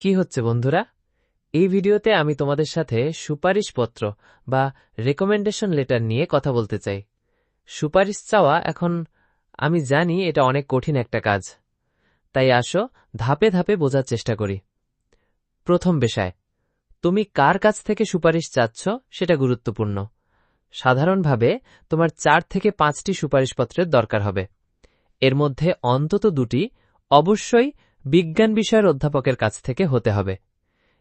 কি হচ্ছে বন্ধুরা? এই ভিডিওতে আমি তোমাদের সাথে সুপারিশপত্র বা রেকমেন্ডেশন লেটার নিয়ে কথা বলতে চাই। সুপারিশ চাওয়া এখন আমি জানি এটা অনেক কঠিন একটা কাজ। তাই আসো, ধাপে ধাপে বোঝার চেষ্টা করি। প্রথম বিষয় তুমি কার কাছ থেকে সুপারিশ চাচ্ছ সেটা গুরুত্বপূর্ণ। সাধারণভাবে তোমার চার থেকে পাঁচটি সুপারিশপত্রের দরকার হবে। এর মধ্যে অন্তত দুটি অবশ্যই বিজ্ঞান বিষয়ের অধ্যাপকের কাছ থেকে হতে হবে।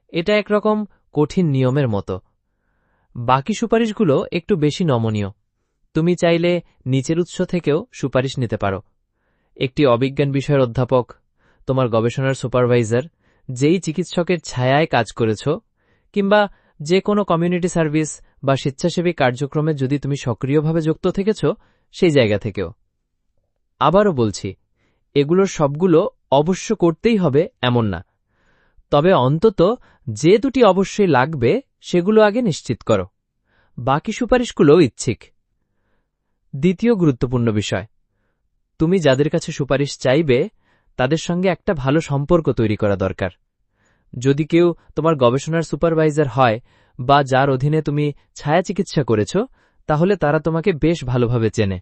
এটা একরকম কঠিন নিয়মের মতো। বাকি সুপারিশগুলো একটু বেশি নমনীয়। তুমি চাইলে নিচের উৎস থেকেও সুপারিশ নিতে পারো। একটি অবিজ্ঞান বিষয়ের অধ্যাপক, তোমার গবেষণার সুপারভাইজার, যেই চিকিৎসকের ছায়ায় কাজ করেছ, কিংবা যে কোনো কমিউনিটি সার্ভিস বা স্বেচ্ছাসেবী কার্যক্রমে যদি তুমি সক্রিয়ভাবে যুক্ত থেকেছ, সেই জায়গা থেকেও। আবারও বলছি, এগুলোর সবগুলো অবশ্য করতেই হবে এমন না। তবে অন্তত যে দুটি অবশ্যই লাগবে, সেগুলো আগে নিশ্চিত করো। বাকি সুপারিশগুলোও ইচ্ছিক। দ্বিতীয় গুরুত্বপূর্ণ বিষয়। তুমি যাদের কাছে সুপারিশ চাইবে, তাদের সঙ্গে একটা ভালো সম্পর্ক তৈরি করা দরকার। যদি কেউ তোমার গবেষণার সুপারভাইজার হয় বা যার অধীনে তুমি ছায়া চিকিৎসা করেছ, তাহলে তারা তোমাকে বেশ ভালোভাবে চেনে।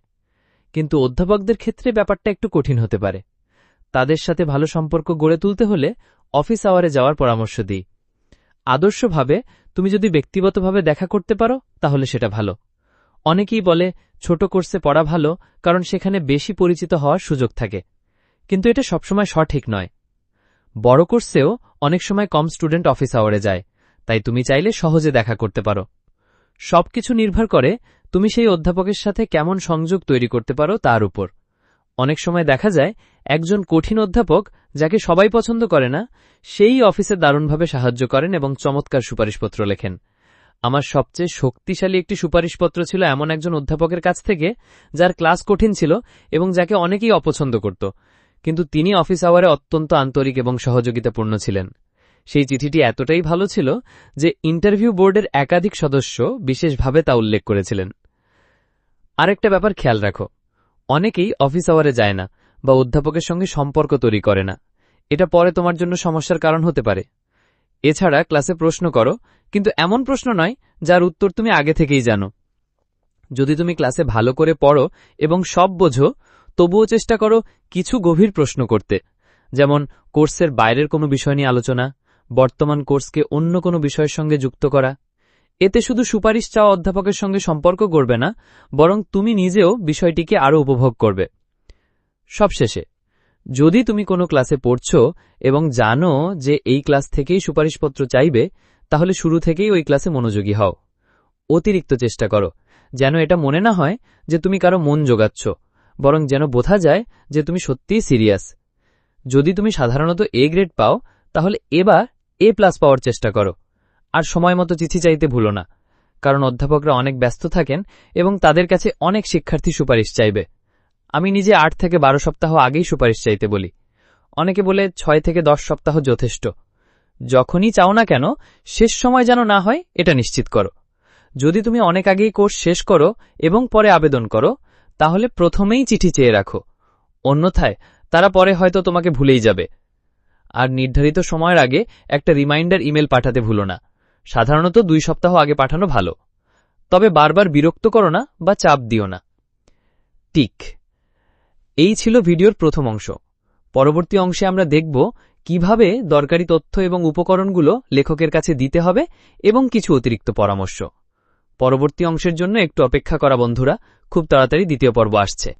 কিন্তু অধ্যাপকদের ক্ষেত্রে ব্যাপারটা একটু কঠিন হতে পারে। তাদের সাথে ভালো সম্পর্ক গড়ে তুলতে হলে অফিস আওয়ারে যাওয়ার পরামর্শ দিই। আদর্শভাবে, তুমি যদি ব্যক্তিগতভাবে দেখা করতে পারো, তাহলে সেটা ভালো। অনেকেই বলে, ছোট কোর্সে পড়া ভালো, কারণ সেখানে বেশি পরিচিত হওয়ার সুযোগ থাকে। কিন্তু এটা সবসময় সঠিক নয়। বড় কোর্সেও অনেক সময় কম স্টুডেন্ট অফিস আওয়ারে যায়, তাই তুমি চাইলে সহজে দেখা করতে পারো। সবকিছু নির্ভর করে, তুমি সেই অধ্যাপকের সাথে কেমন সংযোগ তৈরি করতে পারো তার উপর। অনেক সময় দেখা যায়, একজন কঠিন অধ্যাপক, যাকে সবাই পছন্দ করে না, সেই অফিসে দারুণভাবে সাহায্য করেন এবং চমৎকার সুপারিশপত্র লেখেন। আমার সবচেয়ে শক্তিশালী একটি সুপারিশপত্র ছিল এমন একজন অধ্যাপকের কাছ থেকে, যার ক্লাস কঠিন ছিল এবং যাকে অনেকেই অপছন্দ করত। কিন্তু তিনি অফিস আওয়ারে অত্যন্ত আন্তরিক এবং সহযোগিতাপূর্ণ ছিলেন। সেই চিঠিটি এতটাই ভালো ছিল যে ইন্টারভিউ বোর্ডের একাধিক সদস্য বিশেষভাবে তা উল্লেখ করেছিলেন। আরেকটা ব্যাপার খেয়াল রাখো অনেকেই অফিস আওয়ারে যায় না বা অধ্যাপকের সঙ্গে সম্পর্ক তৈরি করে না। এটা পরে তোমার জন্য সমস্যার কারণ হতে পারে। এছাড়া ক্লাসে প্রশ্ন করো, কিন্তু এমন প্রশ্ন নয় যার উত্তর তুমি আগে থেকেই জানো। যদি তুমি ক্লাসে ভালো করে পড়ো এবং সব বোঝো, তবুও চেষ্টা করো কিছু গভীর প্রশ্ন করতে। যেমন কোর্সের বাইরের কোনো বিষয় নিয়ে আলোচনা, বর্তমান কোর্সকে অন্য কোনো বিষয়ের সঙ্গে যুক্ত করা। এতে শুধু সুপারিশ চাওয়া অধ্যাপকের সঙ্গে সম্পর্ক গড়বে না, বরং তুমি নিজেও বিষয়টিকে আরও উপভোগ করবে। সবশেষে, যদি তুমি কোনো ক্লাসে পড়ছ এবং জানো যে এই ক্লাস থেকেই সুপারিশপত্র চাইবে, তাহলে শুরু থেকেই ওই ক্লাসে মনোযোগী হও। অতিরিক্ত চেষ্টা করো, যেন এটা মনে না হয় যে তুমি কারও মন যোগাচ্ছ বরং যেন বোঝা যায় যে তুমি সত্যিই সিরিয়াস। যদি তুমি সাধারণত এ গ্রেড পাও, তাহলে এবার এ প্লাস পাওয়ার চেষ্টা করো। আর সময় মতো চিঠি চাইতে ভুলো না, কারণ অধ্যাপকরা অনেক ব্যস্ত থাকেন এবং তাদের কাছে অনেক শিক্ষার্থী সুপারিশ চাইবে। আমি নিজে আট থেকে বারো সপ্তাহ আগেই সুপারিশ চাইতে বলি। অনেকে বলে ছয় থেকে দশ সপ্তাহ যথেষ্ট। যখনই চাও না কেন, শেষ সময় যেন না হয়, এটা নিশ্চিত করো। যদি তুমি অনেক আগেই কোর্স শেষ করো এবং পরে আবেদন করো, তাহলে প্রথমেই চিঠি চেয়ে রাখো। অন্যথায়, তারা পরে হয়তো তোমাকে ভুলেই যাবে। আর নির্ধারিত সময়ের আগে একটা রিমাইন্ডার ইমেল পাঠাতে ভুলো না। সাধারণত দুই সপ্তাহ আগে পাঠানো ভালো। তবে বারবার বিরক্ত করো না বা চাপ দিও না। টিক। এই ছিল ভিডিওর প্রথম অংশ। পরবর্তী অংশে আমরা দেখব কীভাবে দরকারি তথ্য এবং উপকরণগুলো লেখকের কাছে দিতে হবে এবং কিছু অতিরিক্ত পরামর্শ। পরবর্তী অংশের জন্য একটু অপেক্ষা করা বন্ধুরা, খুব তাড়াতাড়ি দ্বিতীয় পর্ব আসছে।